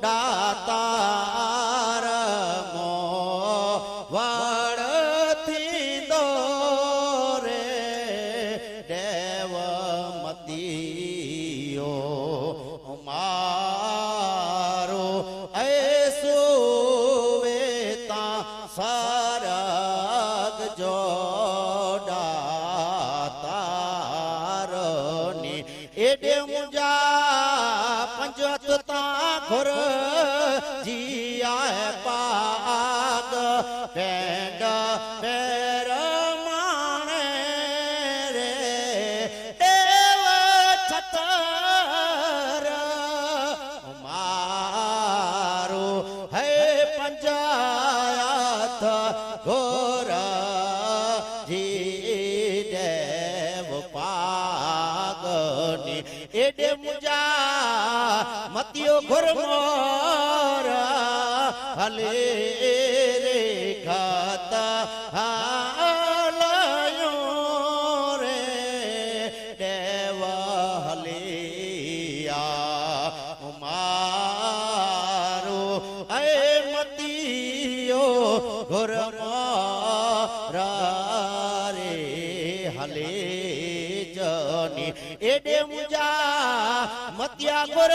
da जी peg फेर माणे हे मारो हे पंजाया थोर એડે મુજા મતિયો ઘોર મોર હલે રે ખાતા હાલયો રે દેવ હલિયા મારો એ મતિયો ઘોર રે હલે જની એડે મુજા गुर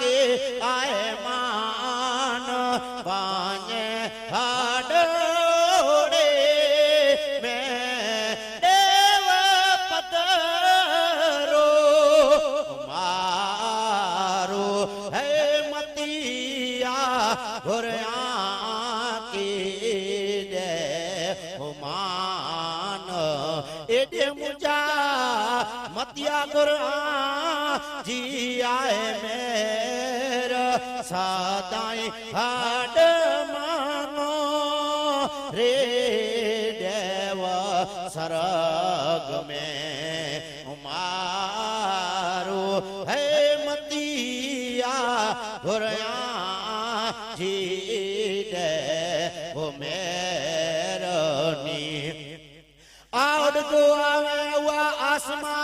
के पे मान पे में हे पत हे मत गुरान की हचा मतिया गुरवान ઘોરયા જીઆએ મેર, સાદાઈ હાડ માનો, રે દેવ સરગ મે મારો હે મતિયા ઘોરયા જી દે ઓ મેરની આવે આસમાન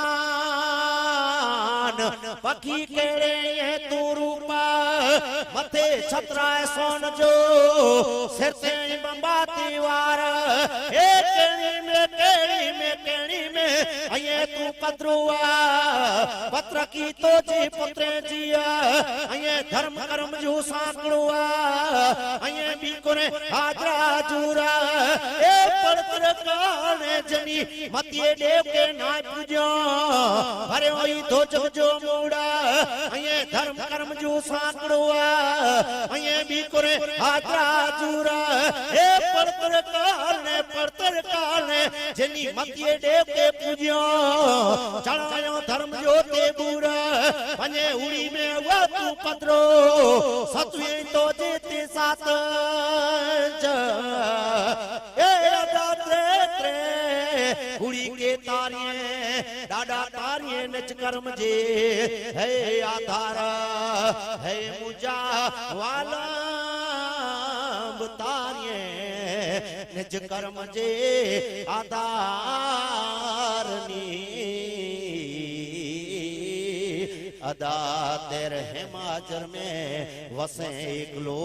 मखी कहिड़े ये तू रूपा? मथे छत्राए सोन जो, सिर ते बंबाती वार। हे कहिड़ी में कहिड़ी में कहिड़ी में? તું પદરુઆ પત્ર કી તો જી પુત્રે જીયા, અહીંયા ધર્મ કર્મ જો સાંકળુઆ અહીંયા બીકોને હાજરા જુરા એ પડતર કાણે જની મતિએ દેવ કે ના પૂજો ભરે હોઈ તો જગજો મૂડા. અહીંયા ધર્મ કર્મ જો સાંકળુઆ અહીંયા બીકોને હાજરા જુરા એ પડતર કાણે પડતર કાણે જેની મતિએ દેવ કે પૂજો ચણાયો ધર્મ જો તે બુરા, પંજે ઉડી મે વાતુ પત્રો. સતુએ તો જે તે સાત જ. એ દાત્રે ત્રે ઉડી કે તારીએ, દાડા તારીએ નચ કર્મ જે. હે આધાર, હે મુજા વાલા. निज कर्म जे आदारनी अदा तेर हेमाचर में वसे एकलो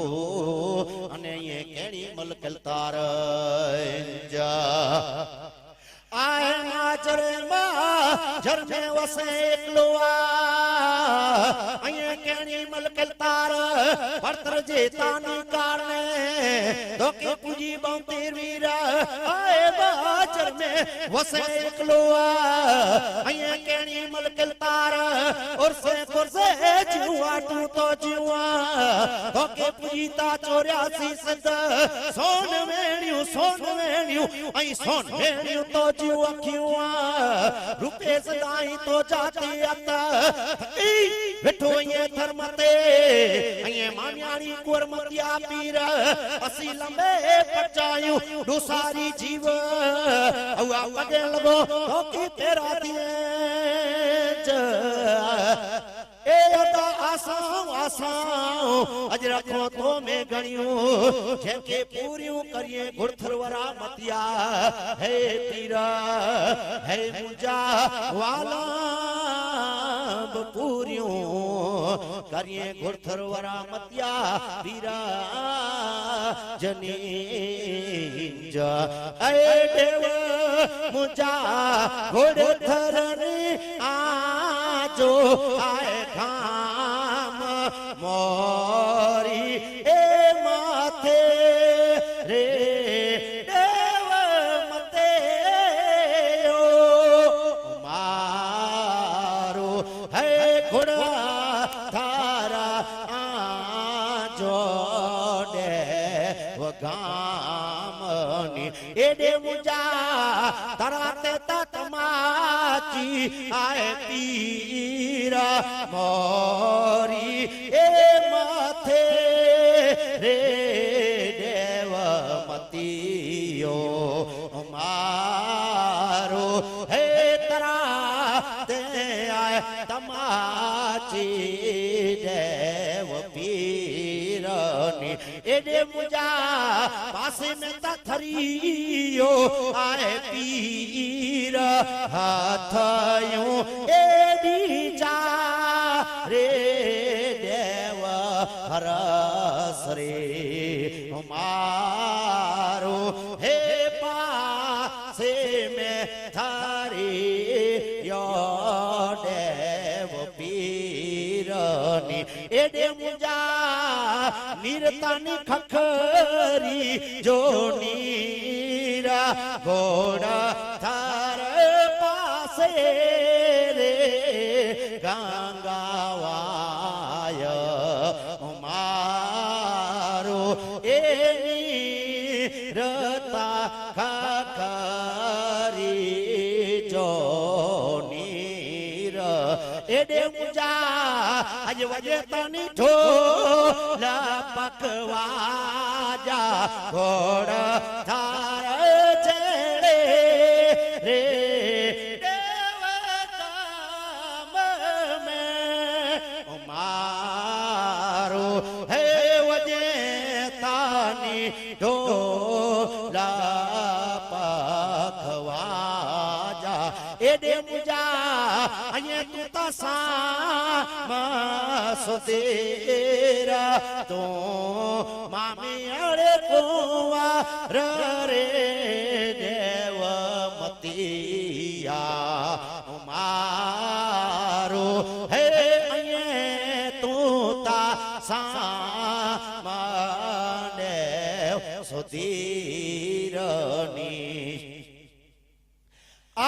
अने ये केणी मलकल तार जा। आए माचर माचर में वसे एकलो आ। ये केणी मलकल तार, भरतर जेता नी धोखे पूंजी बाउते वीरा आए बाचर में वसे इकलोआ अये कहनी मलकल तारा और से कुर्से जुआ तू तो जुआ धोखे पूंजी ता चोरासी सद सोन वेणियो सोन वेणियो अई सोन वेणियो तो जुआ क्यों रुपे सदाई तो जाती अता ई वेठो ये धर्म ते अये मान्याणी घणियूं पूरियूं पीरा हे पूरियूं। કરીએ ઘોડથર વરા મત્યા વીરા જની જા. એ દેવ, મુજા ઘોડથર રે આજો, આય ખામ મોરી એ માથે રે. ઘોડા એડે મુજા, તરાતે તતમાચી આય તીર મોરી, એ માથે રે દેવ મતિયો મારો હે તરાતે આય તમાચી દેવ પીરની એડે મુજા પાસે મેં તથરીયો આય પીર હાથયું એડી જા રે દેવ હરસ રે. મારો હે પાસે મેં થારી યો એડે મુજા નિરતાની ખખરી જો નીરા ઘોડા થાર પાસે રે ગંગાવાય وڄي تني ڇو بکر ٿاري ري هامارو هي وڄي تني ٿو એડે મુજા અહીંયા તું તસા સુતેરા તો મામી અરે કોવા રે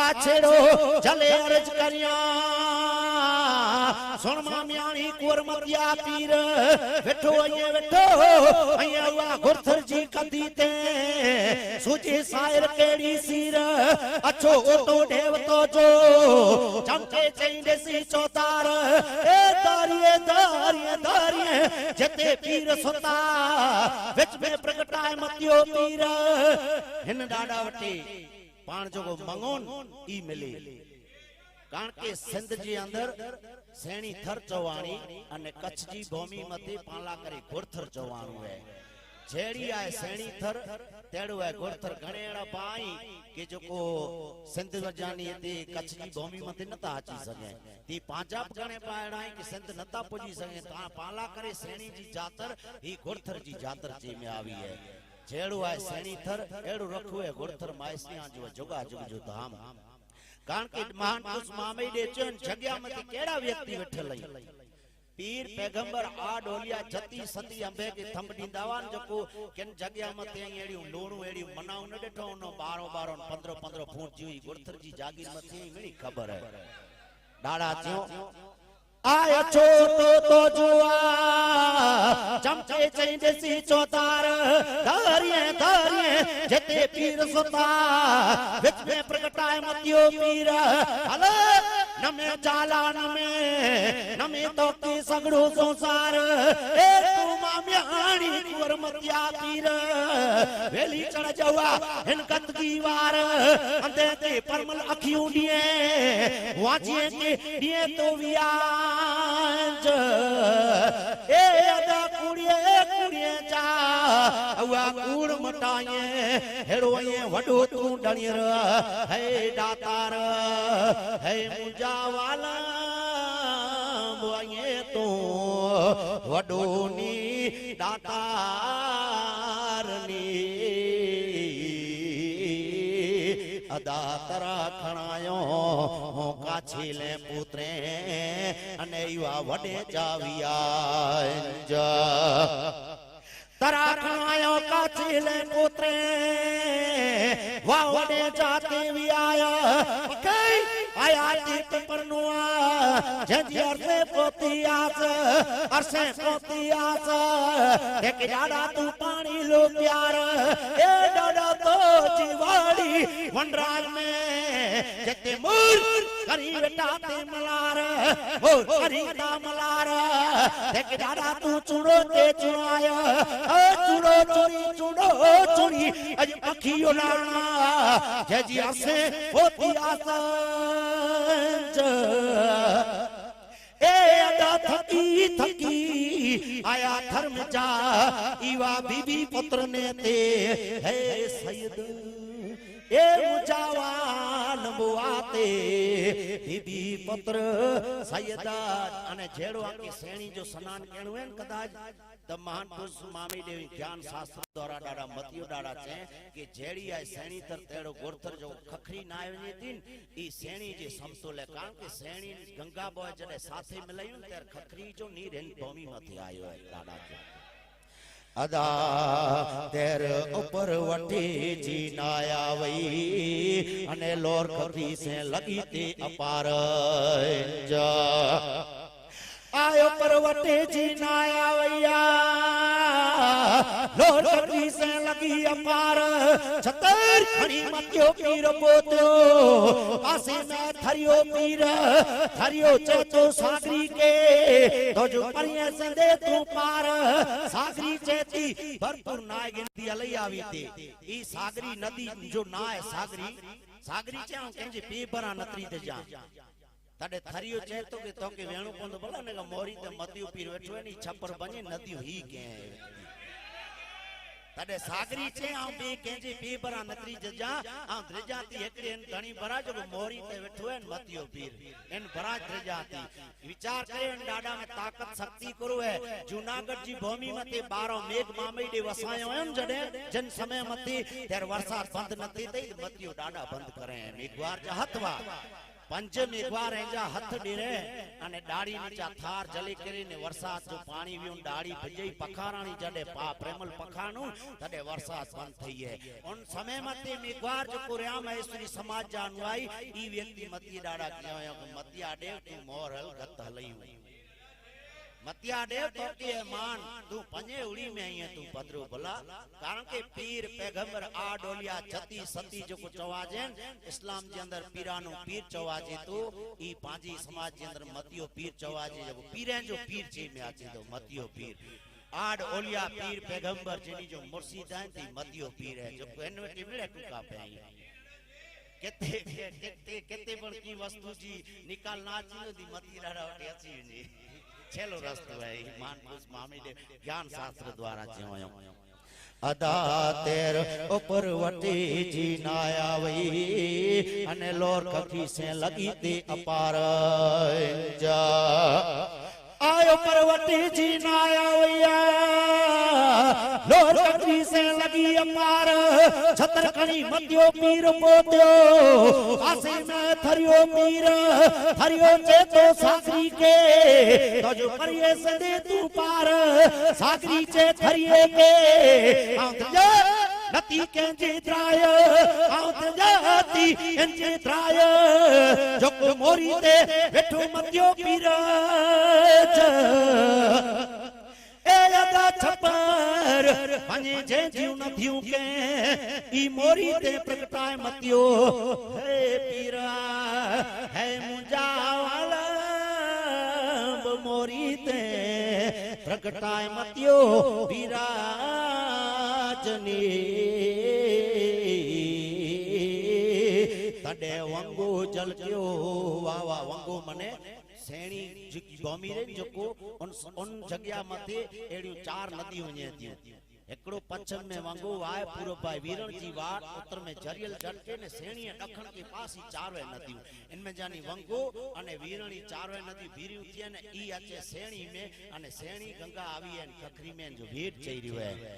ਆ ਛੇੜੋ ਜਲੇ ਅਰਜ ਕਰਿਆ। ਸੁਣ ਮਾ ਮਿਆਣੀ ਕੁਰਮਤਿਆ ਪੀਰ। ਵੇਠੋ ਅਈਏ ਵੇਠੋ ਅਈਏ ਵਾ ਗੁਰਥਰ ਜੀ ਕਦੀ ਤੇ। ਸੁਝੇ ਸਾਇਰ ਕਿਹੜੀ ਸੀਰ? ਅਛੋ ਓਟੋ ਦੇਵ ਤੋ ਜੋ। ਚੰਕੇ ਚੈਂਦੇ ਸੀ ਚੋਤਾਰ। ਏ ਦਾਰੀਏ ਦਾਰੀਏ ਦਾਰੀਏ ਜਤੇ ਪੀਰ ਸੁਤਾ। ਵਿੱਚ ਵਿੱਚ ਪ੍ਰਗਟਾਏ ਮਤਿਓ ਪੀਰ। ਹਿਨ ਡਾਡਾ ਵਟੇ। પાણ જો મંગોન ઈ મિલી. કારણ કે સિંધજી અંદર સેણી થર ચવાણી અને કચ્છજી ભૂમિમાંથી પાલા કરી ઘોડથર ચવાણું હે જેડી આ સેણી થર તેડું આય ઘોડથર ઘણેડા પાઈ કે જો કો સિંધ વજાની હતી, કચ્છજી ભૂમિમાંથી નતા આચી સકે તી પાંજા ગણે પાયડાઈ કે સિંધ નતા પૂજી સકે તા પાલા કરે સેણીજી જાતર, ઈ ઘોડથરજી જાતર જે મે આવી હે. જેડું આય સેણી થર એડું રખું હે ઘોડથર માયસની આ જો જોગા જોગ જો ધામ કારણ કે મહાન પુરુષ મામૈડે ચન જગ્યામાંથી કેડા વ્યક્તિ વેઠેલ પીર પેગંબર આ ડોલિયા જતી સતી અંબે કે થંબડી દાવાન જકો કેન જગ્યામાંથી અહીં એડિયું લોણું એડિયું મનાવ ન ડેઠો નો બારો બારો ને પંદરો પંદરો ફૂટ જીવી ગોળથરજી જાગીર માંથી ઘણી ખબર હે દાડા થયો આય છો તો તો જુઆ चमके चई ॾिसी चौतार, धारिए धारिए, जिते पीर सुता विच में प्रगटाए मतियो पीर। हले न में चालान में न में तो की सगड़ो संसार। ए तू मामिया आणी कुवर मतिया पीर। वेली चढ़ जवा हिन कत की वार। अंधे ते परमल अखियूं दिए वाचिए के दिए तो विया च। ए अदा कुड़िए कुड़िए चा। हुआ कूड़ मटाए हेड़ोए वडो तू डणियर। है दातार है मुजा वाला बोए तो वडो नी दातार नी। अदा तरा खणायो काछी ले पुत्रे અને યુવા વડે જાવિયા જા તરા ખણાયો કાછી લે પુત્રે વાવડે જાતે વિયાય કઈ આયા તીત પરનુઆ જેજી અરસે પોતી આસ અરસે પોતી આસ એક જાડા તું પાણી લો પ્યાર એ ડડા તો જીવાડી વનરાજ મે જતે મૂર કરી બેટા તે મલાર, મૂર કરી તા મલાર. એક જાડા તું ચૂડો તે ચૂડાય. ચૂડો ચૂડી ચૂડો ચૂડી અજ પખીઓ નાણા. જેજી અરસે પોતી આસ એ અદા થકી થકી આયા ધર્મ જા ઈવા બીબી પુત્ર ને તે હે સૈયદ. એ મુજાવાન બુઆતે બીબી પુત્ર સૈયદા અને જેડો આખી શ્રેણી જો સનાન કેણું હોય ને કદાચ ત મહાન પુરુષ મામી દેવી જ્ઞાન શાસ્ત્ર દ્વારા ડાડા મતિયો ડાડા છે કે જેડી આ શ્રેણી તર તેડો ગોરતર જો ખખરી ના આવી હતી ને ઈ શ્રેણી જે સમતોલે. કારણ કે શ્રેણી ગંગા બોય જડે સાથે મિલાયું ખખરી જો નીર રેન ભૂમિ માંથી આવ્યો હે ડાડા જો અદા તેર ઉપર વટી જી નાયા વઈ અને લોર ખખરી સે લગી તે અપાર. જા आयो पर्वते जी नाया वैया लोटकी से लगी अपार। छतर खणी मतियो पीर पोतो। पासे में थरियो पीर। थरियो चेतो सागरी के। तो जो परिये से दे तू पार। सागरी चेती भरपूर नाय गिनती अलई आवी ते। ई सागरी नदी जो ना है सागरी सागरी चाऊं केंजे पेपर नतरी ते जा। તાડે થારીઓ ચેર તો કે તો કે વેણુ કોંદ બોલા ને કે મોરી તે મતી ઉપીર બેઠો ની છપ્પર બની. નદી હી કે તાડે સાગરી છે આ બે કેજી બે બરા નતરી જજા આ દ્રજા તી એકરી એન ઘણી બરા જો મોરી તે બેઠો એન મતી ઉપીર એન બરા દ્રજા તી વિચાર કરે એન દાડા મે તાકત શક્તિ કરો હે જુનાગઢ જી ભૂમિ માં 12 મેઘ મામઈ દે વસાયો એમ જડે. જન સમય મતી ત્યારે વરસાદ બંધ નતી થઈ મતીઓ દાડા બંધ કરે એમ. એક પંચમ એકવાર એજા હથ ડેરે અને ડાળી નીચા થાર જલી કરીને વરસાદ જો પાણી વ્યું ડાળી ભજઈ પખારાણી જડે પા પ્રેમલ પખાણું તડે વરસાદ બંધ થઈ જાય ઓન સમય મતે મેઘવાર જો કોર્યા મહેશ્વરી સમાજ જાનવાઈ ઈ વ્યક્તિ મતી ડાડા કહેવાય મતિયા ડે તું મોર હલ ગત હલયું. મતિયા દેવ તો કે માન તું પંજે ઉડી में आई है तू पदरो भला कारण के पीर पैगंबर आ डोलिया जती सती जो को चवाजे इस्लाम जे अंदर पीरानो पीर चवाजे तो ई पांजी समाज जे अंदर मतियो पीर चवाजे जब पीरे जो पीर चे में आचे तो मतियो पीर आड ओलिया पीर पैगंबर जेनी जो मुर्शिद है ती मतियो पीर है जो एनवटी मिले टुका पे आई केते केते केते पण की वस्तु जी निकाल ना चीनो दी मती राड़ा वटी अची वञे છેલ્લો રસ્તો હે માનપુષ મામીડે જ્ઞાન શાસ્ત્ર દ્વારા જીવાયો. અદા તેર ઉપર વટી જી નાયા વઈ અને લોર કખી સે લગી તે અપાર જા आयो परवती जी ना आया लोर कटरी से लगी अमार छतर खणी मतियो पीर पोतियो कासे में थरियो पीर थरियो चेतो सागरी के तो जो परिये सदे तू पार सागरी चे थरिये के आंख નતી કેંજે ત્રાય આંત જાતી એંજે ત્રાય જો કો મોરી તે બેઠો મત્યો પીર એ યદા છપર અને જે જીવ નથ્યું કે, ઈ મોરી તે પ્રગટાય મત્યો હે પીરા, હે મુજાવાલા, મોરી તે પ્રગટાય મત્યો रजनी। तडे वंगो जलकियो वाह वाह, वंगो मने सेणी जेकी गोमी रे जेको उन उन जगह मथे एड़ी चार नदी वणे थी। एकड़ो पश्चिम में वंगो आए पूरो भाई वीरण जी वाट, उत्तर में जरियल डटके ने सेणी दखण के पास ही चारवे नदी इनमें जानी वंगो अने वीरणी चारवे नदी भीरी थी ने ई अचे सेणी में अने सेणी गंगा आवी है खखरी में जो भीड़ चई रियो है।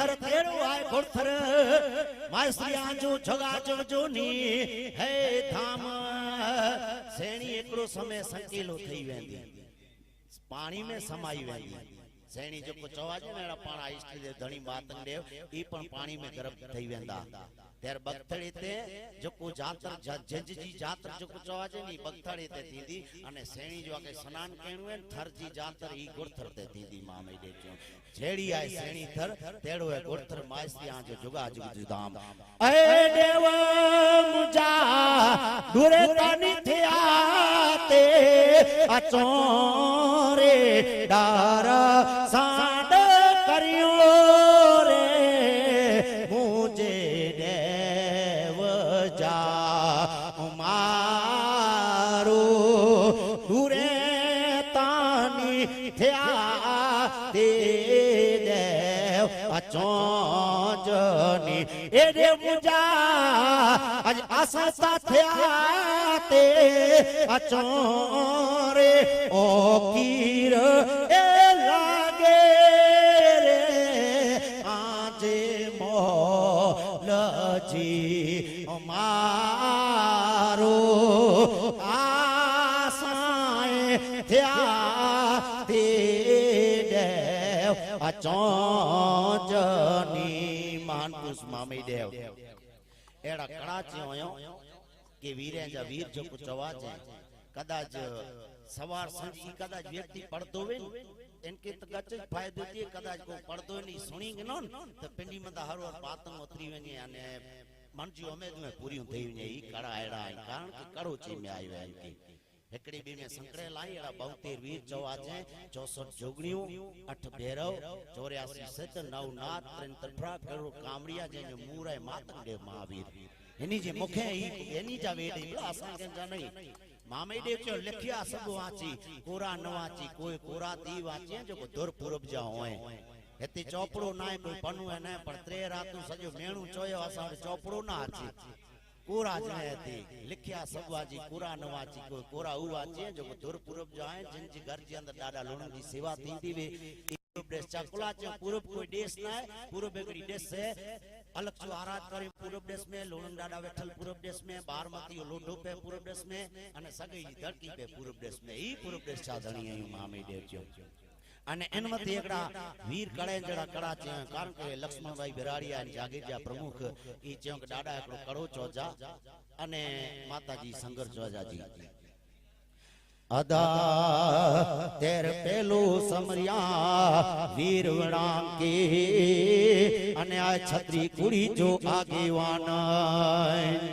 થર તેરો આય ઘોડથર માસ્ત્રિયા આજો જગા જો ની હે ધામ. શેણી એકડો સમય સંકેલો થઈ વેંદી પાણી में સમાઈ વેંદી સેણી જો કુચવા છે ને, એના પાણા ઈષ્ટદેવ ધણી માતન દેવ ઈ પણ પાણી में ગરબ થઈ વેંદા. ત્યારે બગથળી તે જોકો જાતર જજજી જાતર જોકો ચવા છે ને બગથળી તે થીંદી અને સેણી જો કે સ્નાન કેણું હોય થરજી જાતર ઈ ગોળથર તે થીંદી મામે દે જો જેડી આય સેણી થર, તેડો હે ગોળથર માસી આ જો જુગા જુગ જુદામ એ દેવ મુજા, દુરે તાની થયા તે અચોરે ડાર સાડ કર્યો રે. મુજે દેવ જા મારું દુરે તાની થયા તે દેવ અચોજની. એ રે મુજા આજ આસા થયા તે અચોરે, ઓ કીર દેવ અચોજની માનપુષ મામી દેવ. એડા કડાચી હોયો કે વીરે જા વીર જો ચવા છે કદાચ સવાર સંજી કદાચ વ્યક્તિ પડતો હોય એન કે જ ફાયદો થઈએ કદાચ કો પડતો ની સુણી ગનો તો પિંડી માં હરો પાતમ ઉતરી વેની અને મનજી અમે પૂરી થઈ ને ઈ કડા આઈ. કારણ કે કડો ચી મે આવ્યો એમ કે. હિકડી બીમે સંકળે લાઈ એડા બોતેર વીર છે. ચોસઠ જોગણીઓ અઠ ભેરવ ચોર્યાસી સત નવ નાથ ત્રણ તરફા કરોડ કામડિયા જેને મૂરાય માતંગે મહાવીર. એની જે મુખે એની જા વેડી બલા અસાંગે જા નહીં. મામે દેવ ચો લખ્યા સબ વાંચી કોરા ન વાંચી કોઈ કોરા દી વાંચી જો દુર પૂરબ જા હોય. એતી ચોપડો નાય કોઈ પનુ હે ને પણ ત્રે રાતું સજો મેણું ચોયો અસાડ ચોપડો ના હાચી. कोरा जने थी, लिखिया सबवा जी, कोरा नवा जी को कोरा हुआ जी जो धुर पूरब जो है जिन जी घर जे अंदर दादा लोणन जी सेवा थी थी वे। देश चकुला चो, पूरब कोई देश ना है, पूरब एकड़ी देश है। अलग चो आराध करे पूरब देश में लोणन दादा वेठल पूरब देश में, बारमती लोढो पे पूरब देश में, अने सगई धरती पे पूरब देश में, ई पूरब देश चा धणी है मामी देव जो। અને એનમાંથી એકડા વીર કળે કળા છે કારણ કે લક્ષ્મણભાઈ બિરાડિયા અને જાગીરજા પ્રમુખ ઈ ચોક દાડા એકડો કળો ચોજા અને માતાજી સંગર ચોજાજી. અદા તેર પેલું સમરિયા વીર વણાંકી અને આ છત્રી કુડી જો આગેવાન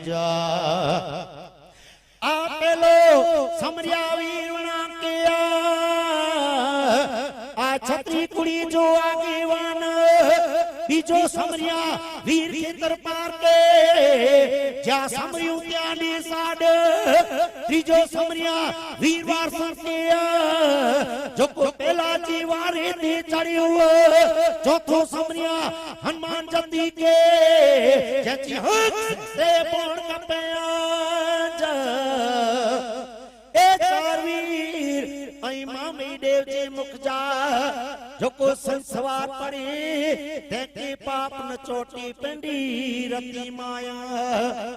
જા. આ પેલો સમરિયા વીર જો આગેવાન બીજો સમર્યા વીર ખેતર પાર કે જ્યાં સમર્યું ત્યાં નિસાડ ત્રીજો સમર્યા વીર વાર સંકેય જો કો પેલા જીવારે તે ચડ્યું ચોથો સમર્યા હનુમાન જતી કે જેથી હક તે પણ કપ્યા અહીં મામી દેવજી મુખજા જો કો સંસવાર પડી તે કે પાપ ન ચોટી પેંડી રતી માયા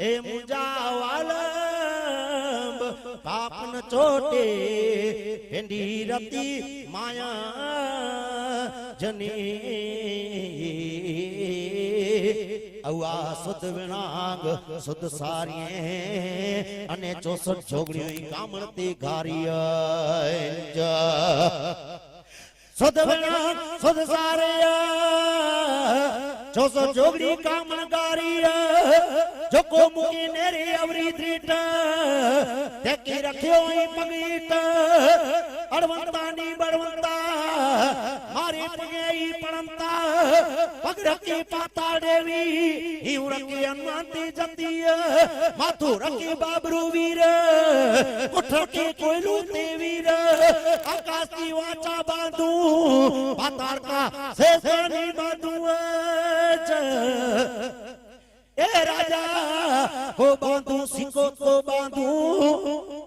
એ મુજા વાલંબ પાપ ન ચોટે પેંડી રતી માયા જની અવા સુધ વિણાંગ સુધ સારીએ અને ચોસઠ જોગણીઓ ઈ કામણતી ઘારીય સુધ વિણાંગ સુધ સારીય જોસો જોગડી કામણગારી જોકો મુકી નેરી અવરી ત્રીટ તેકી રખ્યો ઈ પગીટ અડવંતાની બળવંતા ಹರಿತಿಗೆ ಈ ಪಣಂತ ಭಗ್ರಕಿ ಪಾತಾಡೇವಿ ಇವ್ರಕ್ಕಿ ಅನ್ವಂತಿ ಜಂದಿಯ ಮಥುರಕ್ಕಿ ಬಾಬ್ರು ವೀರ ಕುಠರಕ್ಕಿ ಕೊಯ್ಲು ದೇವೀರ ಆಕಾಶ की वाचा बांधू पातार का शेषानी बांधू ए राजा हो बांधू सिको को बांधू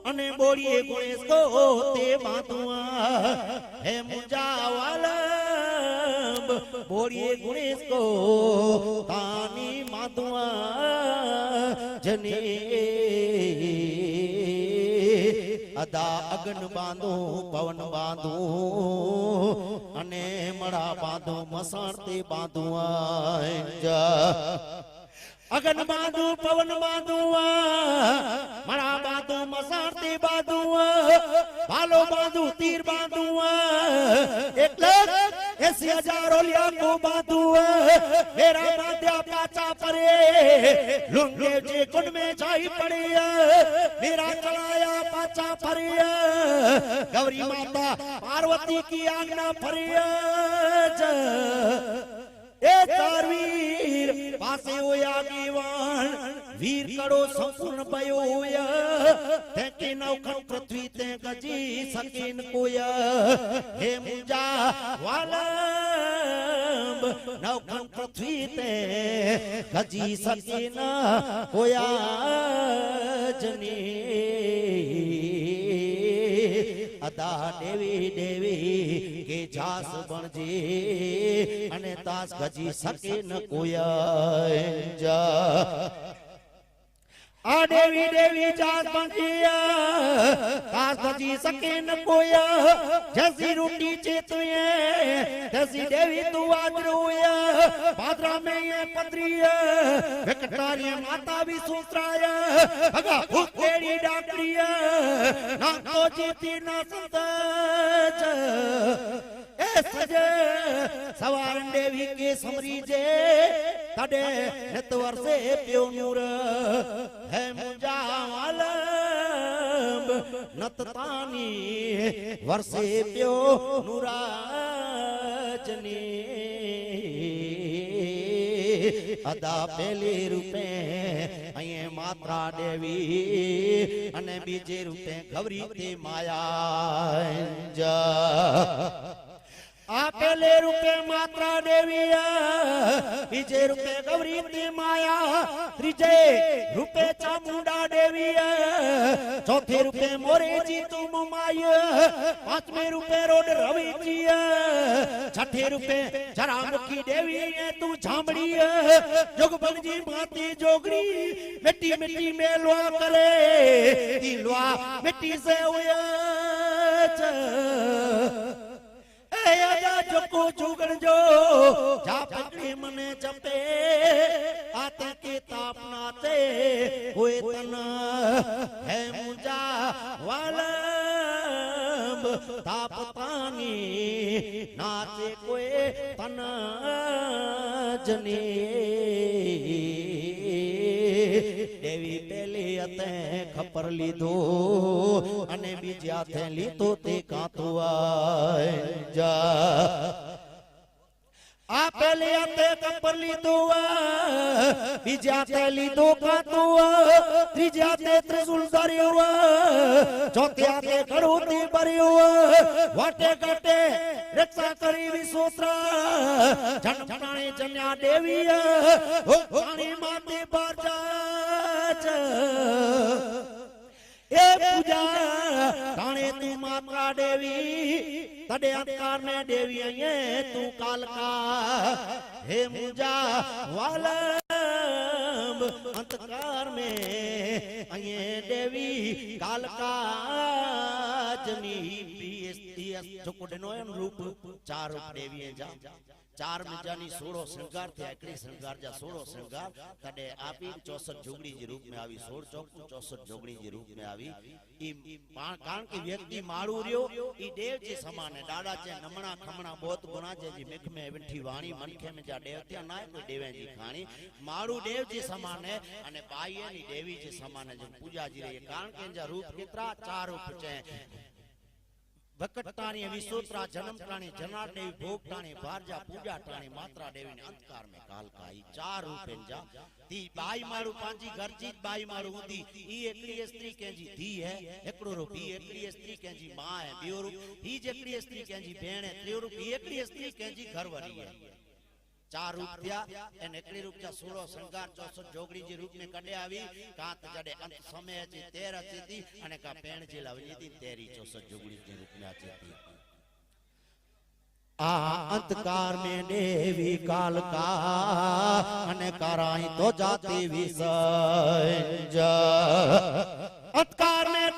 अने बोरिए गोए को ते बांधू हे मुजा बोलिए गुणेश को तानी माधुआ जने। अदा अगन बांधो, पवन बांधो, अने मड़ा बांधो, मसाण ते बांधो अगन बांधो, पवन बांधो मड़ा बांधो, मसाण ते भालो बांधो, तीर बांधो एक इस हज़ारों लिया को बादू मेरा माध्या पाचा परे लुंगे जी कुंड में जाई पड़े मेरा चलाया पाचा परे गवरी माता, पार्वती की आंगना परे ए तारवीर, पासे हो या दीवान વીર કડો સંપૂર્ણ પયો ઓયા તે કે નવખંડ પૃથ્વી તે ગજી સકીન કોયા. હે મુજા વાલંબ નવખંડ પૃથ્વી તે ગજી સકીન કોયા જની અદા દેવી દેવી કે જાસ બણજે અને તાસ ગજી શકે ન કોયા જા. આ દેવી દેવી તાસ ગજી શકે ન કોયા, જસી રૂટી ચેતુએ, જસી દેવી તું આદરુયા, પાદરા મે પત્રીય વિકટારી માતા વિસુત્રાય ભગા ભૂતેડી ડાકરીય નાકો જીતી ના સંતજ એ સજે સવાર દેવી કે સમરી જે તડે નત વર્ષે પ્યો નૂર હે મુજા વાલમ નત તાની વર્ષે પ્યો નુરાજની અદા પેલી રૂપે અહીંયા માત્રા દેવી અને બીજે રૂપે ગૌરી તે માયા જા આ પેલે રૂપે માત્રા દેવી બીજે રૂપે ગૌરી તે માયા ત્રીજે રૂપે ચામુંડા દેવી ચોથે રૂપે મોરેજી તુમ માય પાંચમે રૂપે રોડ રવિજી છઠે રૂપે જરામુખી દેવી એ તું જામડી જોગબનજી માતી જોગરી મિટ્ટી મિટ્ટી મેલવા કરે દિલવા મિટ્ટી સે ઉયા ए आजा जो। जा मने जपे आते के तापनाते है मुजा वाला ताप पानी नाचे कोए तन ખપર લીધો અને બીજી હાથે લીધો તે કાતું આય જા આ પેલી હાથે કપર લીધું બીજા હાથે લીધું કાતું ત્રીજા હાથે ત્રિશુલ ધર્યું ચોથે હાથે ખડુતી ભર્યું વાટે ઘાટે રક્ષા કરી વિસોત્રા જન્મણાણી જન્યા દેવી ઓ પાણી માતે બાર એ પૂજા તાણે તું માત્રા દેવી તડે અંકાર ને દેવી અહીંયા તું કાલકા હે મુજા વાલમ અંતકાર મે અહીંયા દેવી કાલકા જની પીએસટીએસ ચોકડનો એમ રૂપ ચાર રૂપ દેવી જા ચાર મિજાની સોળો શણગાર થયા એકડી શણગાર જા સોળો શણગાર તને આપી ચોસઠ જોગણી જે રૂપ મે આવી સોળ ચોકુ ચોસઠ જોગણી જે રૂપ મે આવી. ઈ કારણ કે વ્યક્તિ માળું રહ્યો ઈ દેવ છે સમાને દાડા છે નમણા ખમણા બોત ગુણા છે જે મેખ મે વેઠી વાણી મનખે મે જા દેવ ત્યાં નાય કોઈ દેવે જી ખાણી. માળું દેવ છે સમાને અને બાઈએ ની દેવી છે સમાને જે પૂજાજી રહી. કારણ કે જા રૂપ કેટલા ચાર રૂપ છે. વકટ તાણી વિસોત્રા જન્મ તાણી જનાર દેવી ભોગ તાણી ભારજા પૂજા તાણી માત્રા દેવી ને અંતકાર મે કાલ કા ઈ ચાર રૂપે જા તી બાઈ મારું પાંજી ઘરજી બાઈ મારું ઉંધી ઈ એકલી સ્ત્રી કેજી ધી હે એકડો રૂપ ઈ એકલી સ્ત્રી કેજી માં હે બીઓ રૂપ ઈ જેટલી સ્ત્રી કેજી બેણ હે ત્રીઓ રૂપ ઈ એકલી સ્ત્રી કેજી ઘરવાળી હે ચાર રૂપિયા એને એકડી રૂપિયા સોળો શણગાર ચોસઠ જોગડી જે રૂપ ને કડે આવી, કાંત જડે અંત સમય છે તેર હતી અને કા પેણ જે લાવલી હતી, તેરી ચોસઠ જોગડી જે રૂપ ને હતી આ અંતકાર મે દેવી કાલકા અને કરાઈ તો જાતી વિસંજ અંતકાર મે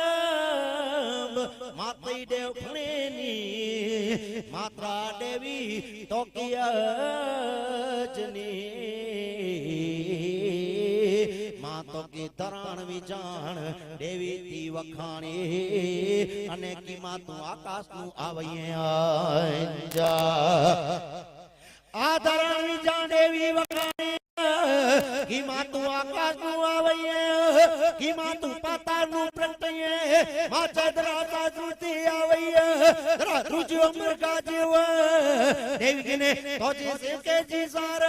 દેવ ભણીની માત્રા દેવી તોકિય જની માં તો કી તરાણ વિજાણ દેવી તી વખાણી અને કી માં તું આકાશનું આવૈયા જા. આ તરાણ વિજાણ દેવી વખાણી કી માં તું આકાશ નું આવૈયા કી માં તું પાતાળ નું પ્રગટૈયે માં ચંદ્રા સાજુતી આવૈયા તરા તુજો મરકા જીવ દેવી ને તો જે સે કે જી સાર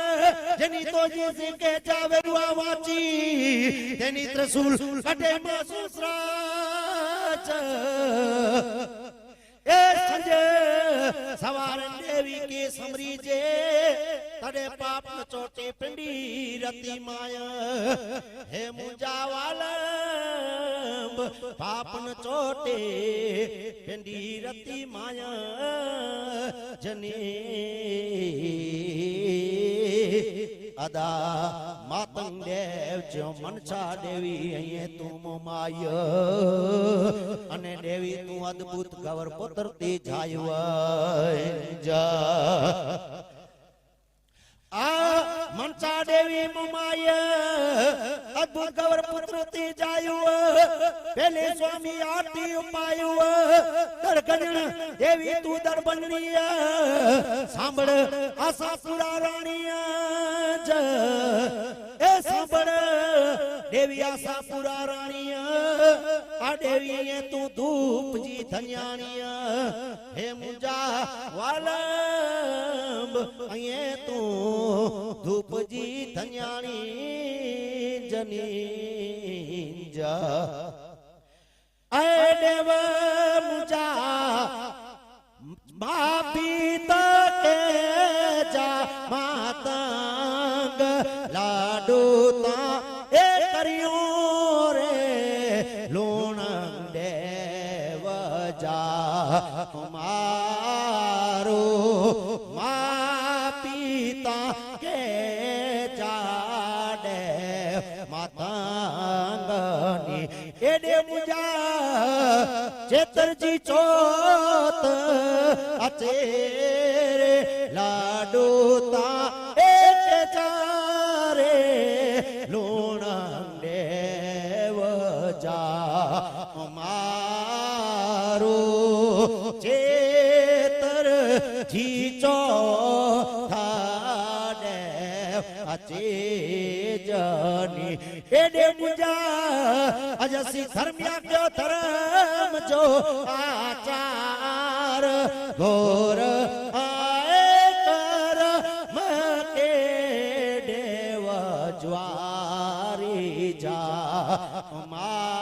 જેની તો જે સે કે જાવે રૂઆ વાચી તેની ત્રસુલ કટે માં સુસરાચ એ સંજય સવાર દેવી કે સમરી જે, તડે પાપ ન ચોટે પિંડી રતી માય. હે મુજા વાલંબ પાપ ન ચોટે પિંડી રતી માય. જની અદા માતંગ દેવ જો મનસા દેવી અહીંયા તું માય અને દેવી તું અદ્ભુત ગવર પુત્રતી જાય જા આ મનસા દેવી મમાય અદ્ભુત ગવર પુત્રતી જાયું, પેલે સ્વામી આરતી ઉપાયું દરગણ દેવી તું દરબંગણીય સાંભળ આ સાસુરા રાણી જ. સાંભળ. દેવિયા સાપુરા રાણીય, આ દેવી તું ધૂપજી ધન્યાણીય. હે મુજા વાલંબ, અહીંયા તું ધૂપજી ધન્યાણી જની જા અય દેવ મુજા માપી મારું મા પિતા કે જાડે માતાંગની એડે મુજા ચેતરજી ચોત અચેરે લાડુ તા એક ચારે લુણ દેવ જા મારું ચેતર જીચો થાડે અચે જની એડે મુજા અજસી ધર્મ્યા ધર્મ જો આચાર ઘોર આય કર મકે દેવ જ્વારી જા. મારું